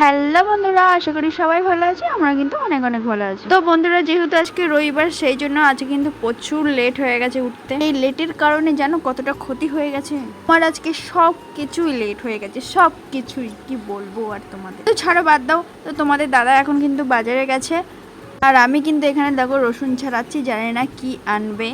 Hello বন্ধুরা, আশা করি সবাই ভালো আছে, আমরা কিন্তু অনেক অনেক ভালো আছি। তো বন্ধুরা, যেহেতু আজকে রবিবার, সেই জন্য আজকে কিন্তু প্রচুর লেট হয়ে গেছে উঠতে। এই লেটের কারণে জানো কতটা ক্ষতি হয়ে গেছে? আমার আজকে সব কিছুই লেট হয়ে গেছে সব কিছুই কি বলব আর তোমাদের। তো ছাড়ো, বাদ দাও। তো তোমাদের দাদা এখন কিন্তু বাজারে গেছে। আর আমি কিন্তু এখানে দেখো, রসুন ছাড়াচ্ছি, জানি না কি আনবে।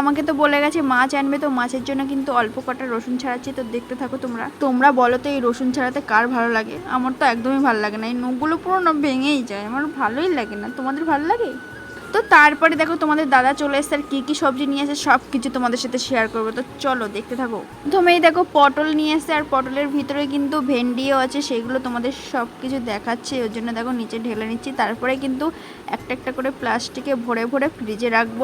আমাকে তো বলে গেছে, মাছ আনবে তো মাছের জন্য কিন্তু অল্প কটা রসুন ছাড়াচ্ছি, তো দেখতে থাকো তোমরা। তোমরা বলো তো এই রসুন ছাড়াতে কার ভালো লাগে? আমার তো একদমই ভালো লাগে না, এই নখগুলো পুরো ভেঙেই যায়, আমার ভালোই লাগে না। তোমাদের ভালো লাগে? তো তারপরে দেখো তোমাদের দাদা চলে এসছে, আর কী কী সবজি নিয়ে এসে সব কিছু তোমাদের সাথে শেয়ার করব। তো চলো দেখতে থাকো। প্রথমেই দেখো পটল নিয়ে এসছে, আর পটলের ভিতরে কিন্তু ভেন্ডিও আছে, সেগুলো তোমাদের সব কিছু দেখাচ্ছে, ওর জন্য দেখো নিচে ঢেলে নিচ্ছি। তারপরে কিন্তু একটা একটা করে প্লাস্টিকে ভরে ভরে ফ্রিজে রাখব।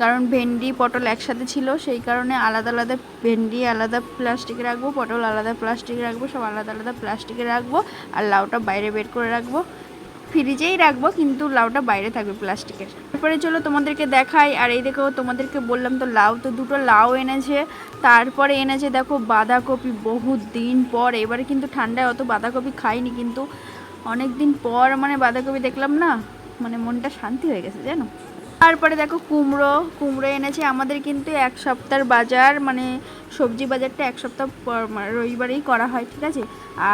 কারণ ভেন্ডি, পটল একসাথে ছিল, সেই কারণে আলাদা আলাদা ভেন্ডি, আলাদা প্লাস্টিকে রাখব, পটল আলাদা প্লাস্টিকে রাখব, সব আলাদা আলাদা প্লাস্টিকে রাখব, আর লাউটা বাইরে বের করে রাখব। ফ্রিজেই রাখব, কিন্তু লাউটা বাইরে থাকবে প্লাস্টিকের তারপরে চলো তোমাদেরকে দেখাই, আর এই দেখো তোমাদেরকে বললাম তো লাউ তো দুটো লাউ এনেছে, তারপরে এনেছে দেখো বাঁধাকপি, বহুত দিন পর, এবারে কিন্তু ঠান্ডায় অত বাঁধাকপি খাইনি, কিন্তু অনেক দিন পর মানে বাঁধাকপি দেখলাম না মানে মনটা শান্তি হয়ে গেছে, জানো? তারপরে দেখো কুমড়ো কুমড়ো এনেছে। আমাদের কিন্তু এক সপ্তাহের বাজার মানে সবজি বাজারটা এক সপ্তাহ রবিবারেই করা হয়, ঠিক আছে?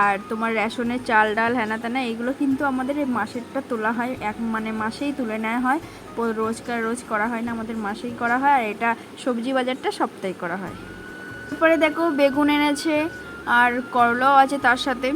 আর তোমার রেশনের চাল, ডাল হ্যানা ত্যানা এগুলো কিন্তু আমাদের মাসেরটা তোলা হয়, এক মানে মাসেই তুলে নেওয়া হয়। রোজকার রোজ করা হয় না, আমাদের মাসেই করা হয়, আর এটা সবজি বাজারটা সপ্তাহে করা হয়। তারপরে দেখো বেগুন এনেছে, আর করলাও আছে তার সাথে।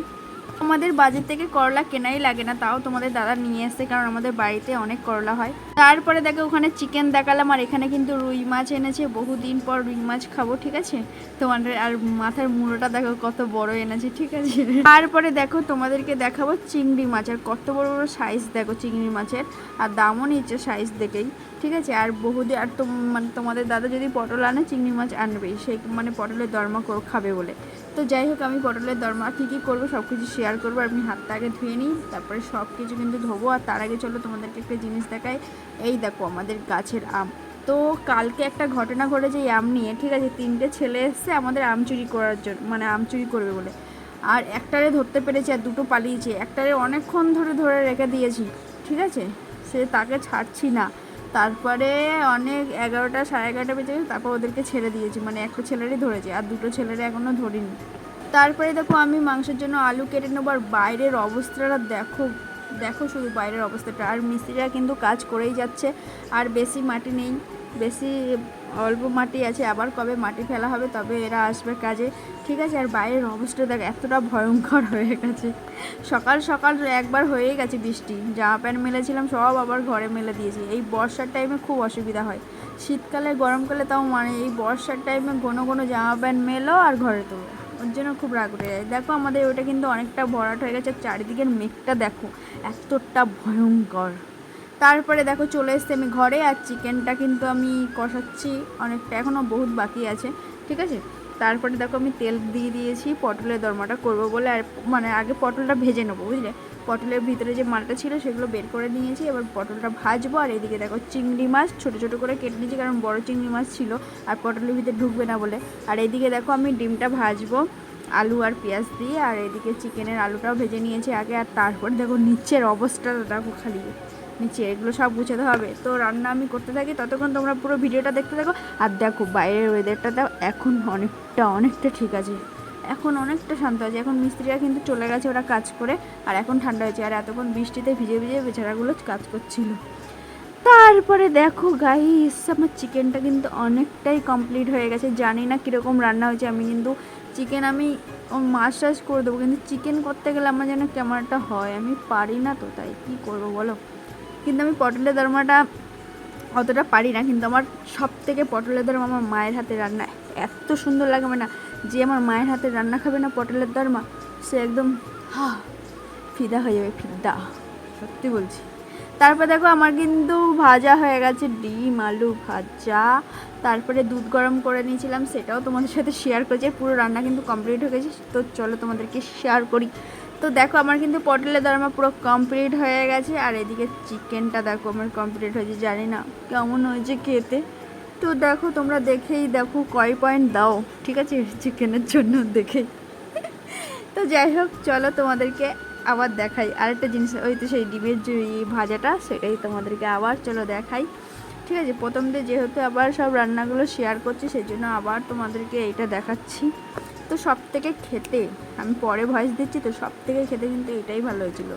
আমাদের বাজার থেকে করলা কেনাই লাগে না, তাও তোমাদের দাদা নিয়ে এসছে, কারণ আমাদের বাড়িতে অনেক করলা হয়। তারপরে দেখো, ওখানে চিকেন দেখালাম, আর এখানে কিন্তু রুই মাছ এনেছে, বহুদিন পর রুই মাছ খাব, ঠিক আছে? তোমাদের, আর মাথার মুড়োটা দেখো, কত বড় এনেছে, ঠিক আছে? তারপরে দেখো, তোমাদেরকে দেখাবো চিংড়ি মাছ, আর কত বড় বড় সাইজ দেখো চিংড়ি মাছের, আর দামও নিচ্ছে সাইজ দেখেই, ঠিক আছে? আর বহুদিন আর মানে তোমাদের দাদা যদি পটল আনে, চিংড়ি মাছ আনবেই সেই মানে পটলের দরমা খাবে বলে। তো যাই হোক, আমি পটলের দরমা কী কী করব সব কিছু শেয়ার করব আমি হাতটা আগে ধুয়ে নিই, তারপরে সব কিছু কিন্তু ধোবো, আর তার আগে চলো তোমাদেরকে একটা জিনিস দেখাই। এই দেখো আমাদের গাছের আম। তো কালকে একটা ঘটনা ঘটেছে এই আম নিয়ে, ঠিক আছে? তিনটে ছেলে এসছে আমাদের আম চুরি করার জন্য মানে আম চুরি করবে বলে। আর একটারে ধরতে পেরেছি, আর দুটো পালিয়েছে। একটারে অনেকক্ষণ ধরে ধরে রেখে দিয়েছি, ঠিক আছে? সে তাকে ছাড়ছি না। তারপরে অনেক এগারোটা সাড়ে এগারোটা বেজে গেছে, তারপর ওদেরকে ছেড়ে দিয়েছি। মানে একটা ছেলেরই ধরেছি আর দুটো ছেলের এখনও ধরিনি। তারপরে দেখো আমি মাংসের জন্য আলু কেটে নেব আর বাইরের অবস্থাটা দেখো দেখো শুধু বাইরের অবস্থাটা। আর মিস্ত্রিরা কিন্তু কাজ করেই যাচ্ছে আর বেশি মাটি নেই। বেশি অল্প মাটি আছে, আবার কবে মাটি ফেলা হবে তবে এরা আসবে কাজে। ঠিক আছে, আর বাইরের অবস্থা দেখ, এতটা ভয়ঙ্কর হয়ে গেছে। সকাল সকাল একবার হয়েই গেছে বৃষ্টি। জামা প্যান্ট মেলেছিলাম সব আবার ঘরে মেলে দিয়েছি। এই বর্ষার টাইমে খুব অসুবিধা হয়। শীতকালে, গরমকালে তাও মানে এই বর্ষার টাইমে ঘন ঘন জামা প্যান্ট মেলো আর ঘরে তোলো। ওর জন্য খুব রাগ উঠে যায়। দেখো আমাদের ওটা কিন্তু অনেকটা ভরাট হয়ে গেছে, চারিদিকের মেঘটা দেখো, এতটা ভয়ঙ্কর। তারপরে দেখো চলে এসছে আমি ঘরে আর চিকেনটা কিন্তু আমি কষাচ্ছি অনেকটা, এখনও বহুত বাকি আছে, ঠিক আছে? তারপরে দেখো আমি তেল দিয়ে দিয়েছি, পটলের দরমাটা করব বলে, আর মানে আগে পটলটা ভেজে নেব, বুঝলে? পটলের ভিতরে যে মালটা ছিল সেগুলো বের করে নিয়েছি, এবার পটলটা ভাজবো, আর এদিকে দেখো চিংড়ি মাছ ছোটো ছোটো করে কেটে নিয়েছি, কারণ বড় চিংড়ি মাছ ছিল, আর পটলের ভিতরে ঢুকবে না বলে। আর এদিকে দেখো আমি ডিমটা ভাজবো, আলু আর পেঁয়াজ দিয়ে, আর এদিকে চিকেনের আলুটাও ভেজে নিয়েছি আগে, আর তারপরে দেখো নিচের অবস্থাটা দেখো খালি। নিচে, এগুলো সব গুছাতে হবে। তো রান্না আমি করতে থাকি, ততক্ষণ তোমরা পুরো ভিডিওটা দেখতে থাকো। আর দেখো, বাইরের ওয়েদারটা এখন অনেকটা অনেকটা ঠিক আছে। এখন অনেকটা শান্ত আছে। এখন মিস্ত্রিরা কিন্তু চলে গেছে ওরা কাজ করে, আর এখন ঠান্ডা হয়েছে। আর এতক্ষণ বৃষ্টিতে ভিজে ভিজে বেচারাগুলো কাজ করছিল। তারপরে দেখো গাইস আমার চিকেনটা কিন্তু অনেকটাই কমপ্লিট হয়ে গেছে। জানি না কীরকম রান্না হয়েছে, আমি কিন্তু চিকেন আমি মাছ টাছ করে দেবো। কিন্তু চিকেন করতে গেলে আমার যেন কেমন একটা হয়, আমি পারি না তো, তাই কী করব বলো? কিন্তু আমি পটলের দরমাটা অতটা পারি না, কিন্তু আমার সব থেকে পটলের দরমা আমার মায়ের হাতে রান্না। এত সুন্দর লাগে না যে আমার মায়ের হাতে রান্না খাবে না পটলের দরমা, সে একদম, হা, ফিদা হয়ে যাবে, ফিদা, সত্যি বলছি। তারপর দেখো আমার কিন্তু ভাজা হয়ে গেছে ডিম, আলু ভাজা। তারপরে দুধ গরম করে নিয়েছিলাম, সেটাও তোমাদের সাথে শেয়ার করেছি, পুরো রান্না কিন্তু কমপ্লিট হয়ে গেছে। তো চলো তোমাদেরকে শেয়ার করি। তো দেখো আমার কিন্তু পটলের দরমা পুরো কমপ্লিট হয়ে গেছে, আর এদিকে চিকেনটা দেখো আমার কমপ্লিট হয়েছে, জানি না কেমন হয়েছে খেতে। তো দেখো তোমরা দেখেই দেখো কয় পয়েন্ট দাও, ঠিক আছে? চিকেনের জন্য দেখে। তো যাই হোক, চলো তোমাদেরকে আবার দেখাই। আরেকটা জিনিস, ওই তো সেই ডিমের যে ভাজাটা, সেটাই তোমাদেরকে আবার চলো দেখাই। ঠিক আছে? প্রথম দিয়ে যেহেতু আবার সব রান্নাগুলো শেয়ার করছি সেই জন্য আবার তোমাদেরকে এইটা দেখাচ্ছি। তো সব থেকে খেতে, আমি পরে ভয়েস দিচ্ছি তো সব থেকে খেতে কিন্তু এটাই ভালো হয়েছিল।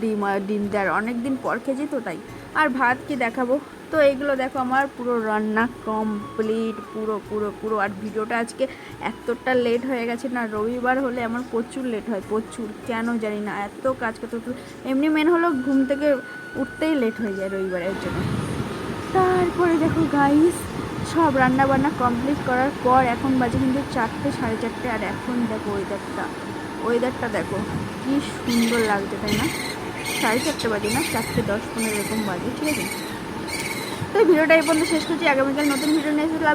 ডিম ডিম দেওয়ার অনেক দিন পর খেয়েছি তো তাই। আর ভাত কি দেখাবো? তো এইগুলো দেখো আমার পুরো রান্না কমপ্লিট পুরো পুরো পুরো। আর ভিডিওটা আজকে এতটা লেট হয়ে গেছে না, রবিবার হলে আমার প্রচুর লেট হয়, প্রচুর। কেন জানি না, এত কাজ করতে করতে এমনি মেন হলো ঘুম থেকে উঠতেই লেট হয়ে যায় রবিবারের জন্য। তারপরে দেখো গাইস সব রান্না বান্না কমপ্লিট করার পর এখন বাজে কিন্তু চারটে, সাড়ে চারটে। আর এখন দেখো ওয়েদারটা ওয়েদারটা দেখো, কি সুন্দর লাগছে, তাই না? সাড়ে চারটে বাজে না? চারটে দশ পনেরো এরকম বাজে, ঠিক আছে? তো ভিডিওটা এই পর্যন্ত শেষ করছি। আগামীকাল নতুন ভিডিও নিয়ে ভিডিওটা